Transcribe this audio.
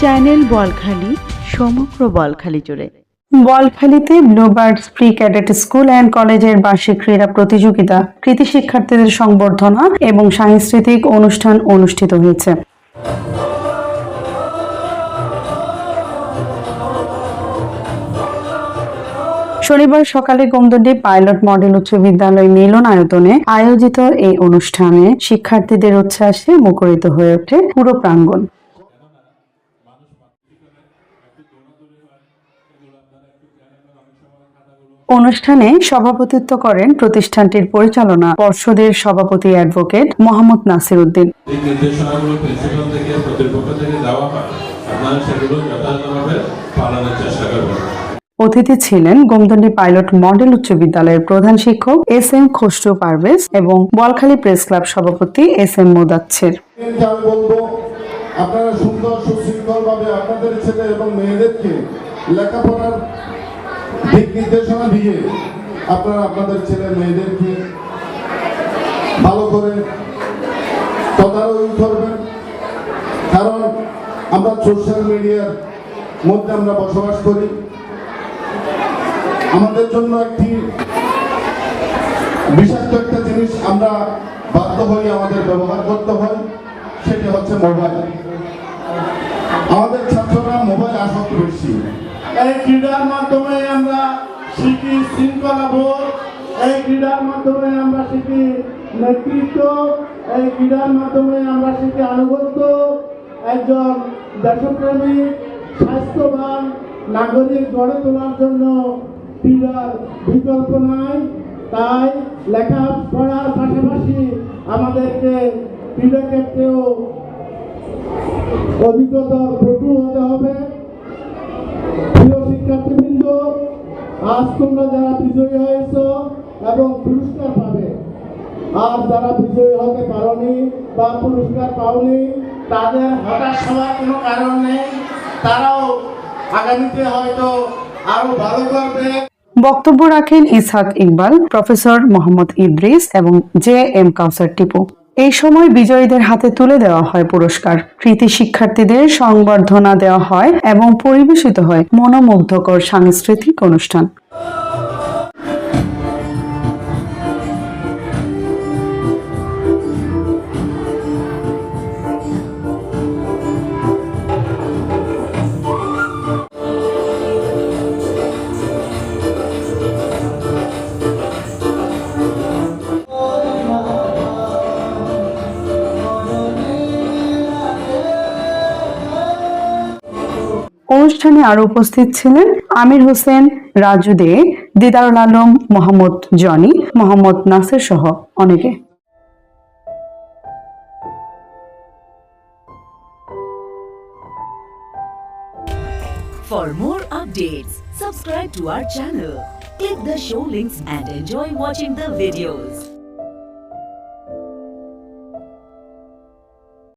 Channel Balkhali, সমগ্র বলখালি জুড়ে। বলখালীতে Bluebirds pre cadet school and কলেজের বার্ষিক ক্রীড়া প্রতিযোগিতা, কৃতি শিক্ষার্থীদের সংবর্ধনা এবং সাংস্কৃতিক অনুষ্ঠান অনুষ্ঠিত হয়েছে। শনিবার সকালে গোমদন্ডি পাইলট মডেল উচ্চ বিদ্যালয় মিলনায়তনে আয়োজিত এই অনুষ্ঠানে শিক্ষার্থীদের উচ্ছ্বাসে মুখরিত হয়ে ওঠে পুরো প্রাঙ্গণ। অনুষ্ঠানে সভাপতিত্ব করেন প্রতিষ্ঠানটির পরিচালনা পর্ষদের সভাপতি অ্যাডভোকেট মোহাম্মদ নাসির উদ্দিন। অতিথি ছিলেন গোমদন্ডি পাইলট মডেল উচ্চ বিদ্যালয়ের প্রধান শিক্ষক এস এম খসরু পারভেজ এবং বলখালী প্রেস ক্লাব সভাপতি এস এম মোদাচ্ছের। আপনারা সুন্দর সুশৃঙ্খল ভাবে আপনাদের ছেলে এবং মেয়েদেরকে লেখাপড়ার দিক নির্দেশনা দিয়ে আপনারা আপনাদের ছেলে মেয়েদেরকে ভালো করে তদারকি করবেন। কারণ আমরা সোশ্যাল মিডিয়ার মধ্যে আমরা বসবাস করি। আমাদের জন্য একটি বিষাক্ত একটা জিনিস আমরা বাধ্য হয়ে আমাদের ব্যবহার করতে হয়, সেটি হচ্ছে মোবাইল আমাদের এই ক্রীড়ার মাধ্যমে আমরা শিখি শৃঙ্খলা বোধ, এই ক্রীড়ার মাধ্যমে আমরা শিখি নেতৃত্ব, এই ক্রীড়ার মাধ্যমে আমরা শিখি আনুগত্য, একজন দেশপ্রেমী, স্বাস্থ্যবান, নাগরিক গড়ে তোলার জন্য ক্রীড়ার বিকল্প নাই। তাই লেখাপড়ার পাশাপাশি আমাদেরকে ক্রীড়া ক্ষেত্রেও অভিজ্ঞতার পটু হতে হবে। প্রিয় শিক্ষার্থীবৃন্দ, আজ তোমরা যারা বিজয়ী হয়েছ এবং পুরস্কার পাবে, আর যারা বিজয়ী হতে বা পুরস্কার পাওনি, তাদের কোনো কারণ নেই। তারাও আগামীতে হয়তো আরও ভালো করবে। বক্তব্য রাখেন ইসহাক ইকবাল, প্রফেসর মোহাম্মদ ইদ্রিস এবং জে এম কাউসার টিপু। এই সময় বিজয়ীদের হাতে তুলে দেওয়া হয় পুরস্কার। কৃতি শিক্ষার্থীদের সংবর্ধনা দেওয়া হয় এবং পরিবেশিত হয় মনোমুগ্ধকর সাংস্কৃতিক অনুষ্ঠান। অনুষ্ঠানে আরও উপস্থিত ছিলেন আমির হোসেন রাজু দে দিদারুল আলম মোহাম্মদ জনি মোহাম্মদ নাসির সহ অনেকে For more updates, subscribe to our channel, click the show links and enjoy watching the videos.